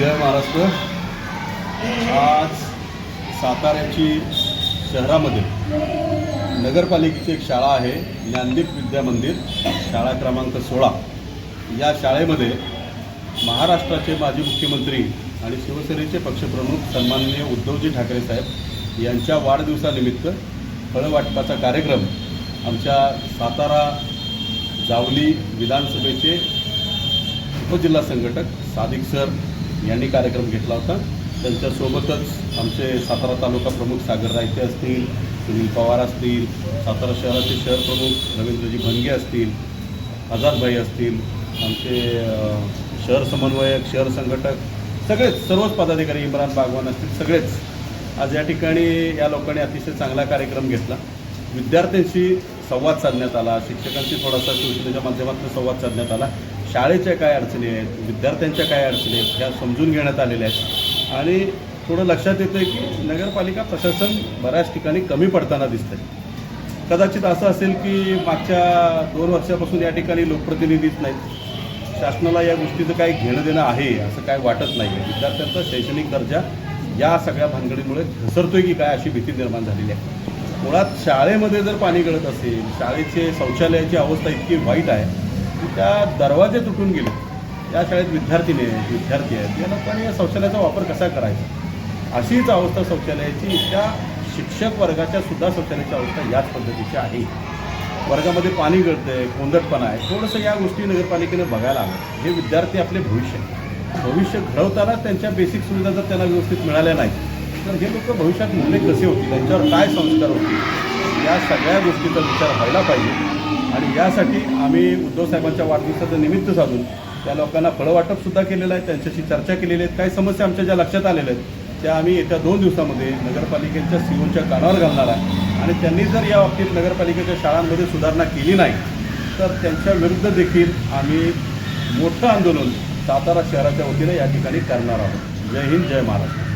जय महाराष्ट्र. आज साताऱ्याची शहरामध्ये नगरपालिकेची एक शाळा आहे ज्ञानदीप विद्या मंदिर शाळा क्रमांक सोळा. या शाळेमध्ये महाराष्ट्राचे माजी मुख्यमंत्री आणि शिवसेनेचे पक्षप्रमुख सन्माननीय उद्धवजी ठाकरे साहेब यांच्या वाढदिवसानिमित्त फळवाटपाचा कार्यक्रम आमच्या सातारा जावली विधानसभेचे उपजिल्हा संघटक सादिक सर यांनी कार्यक्रम घेतला होता. त्यांच्यासोबतच आमचे सातारा तालुका प्रमुख सागर रायते असतील सुनील पवार असतील सातारा शहराचे शहर प्रमुख रवींद्रजी भंगे असतील आझादभाई असतील आमचे शहर समन्वयक शहर संघटक सगळेच सर्वच पदाधिकारी इम्रान बागवान असतील सगळेच. आज या ठिकाणी या लोकांनी अतिशय चांगला कार्यक्रम घेतला. विद्यार्थ्यांशी संवाद साधण्यात आला शिक्षकांशी थोडासा शिवसेनेच्या माध्यमातून संवाद साधण्यात आला. शाळेच्या काय अडचणी आहेत विद्यार्थ्यांच्या काय अडचणी आहेत ह्या समजून घेण्यात आलेल्या आहेत. आणि थोडं लक्षात येतं की नगरपालिका प्रशासन बऱ्याच ठिकाणी कमी पडताना दिसतंय. कदाचित असं असेल की मागच्या दोन वर्षापासून या ठिकाणी लोकप्रतिनिधीच नाहीत. शासनाला या गोष्टीचं काही घेणं देणं आहे असं काय वाटत नाही आहे विद्यार्थ्यांचा शैक्षणिक दर्जा या सगळ्या भानगडीमुळे घसरतोय की काय अशी भीती निर्माण झालेली आहे. मुळात शाळेमध्ये जर पाणी गळत असेल शाळेचे शौचालयाची अवस्था इतकी वाईट आहे त्या दरवाजे तुटून गेले. या शाळेत विद्यार्थीने आहेत विद्यार्थी आहेत. या लोकांनी या शौचालयाचा वापर कसा करायचा? अशीच अवस्था शौचालयाची त्या शिक्षक वर्गाच्या सुद्धा शौचालयाची अवस्था याच पद्धतीची आहे. वर्गामध्ये पाणी गळतंय कोंदटपणा आहे. थोडंसं या गोष्टी नगरपालिकेनं बघायला हवं. हे विद्यार्थी आपले भविष्य भविष्य घडवताना त्यांच्या बेसिक सुविधा जर त्यांना व्यवस्थित मिळाल्या नाही तर हे लोक भविष्यात मुले कसे होतील? त्यांच्यावर काय संस्कार होतील? या सगळ्या गोष्टीचा विचार व्हायला पाहिजे. आणि यासाठी आम्ही उद्धव साहेबांच्या वाढदिवसाचं निमित्त साधून त्या लोकांना फळं वाटपसुद्धा केलेलं आहे. त्यांच्याशी चर्चा केलेली आहेत काही समस्या आमच्या ज्या लक्षात आलेल्या आहेत त्या आम्ही येत्या दोन दिवसामध्ये नगरपालिकेच्या सीओच्या कानावर घालणार आहे. आणि त्यांनी जर या बाबतीत नगरपालिकेच्या शाळांमध्ये सुधारणा केली नाही तर त्यांच्या विरुद्ध देखील आम्ही मोठं आंदोलन सातारा शहराच्या वतीने या ठिकाणी करणार आहोत. जय हिंद जय महाराष्ट्र.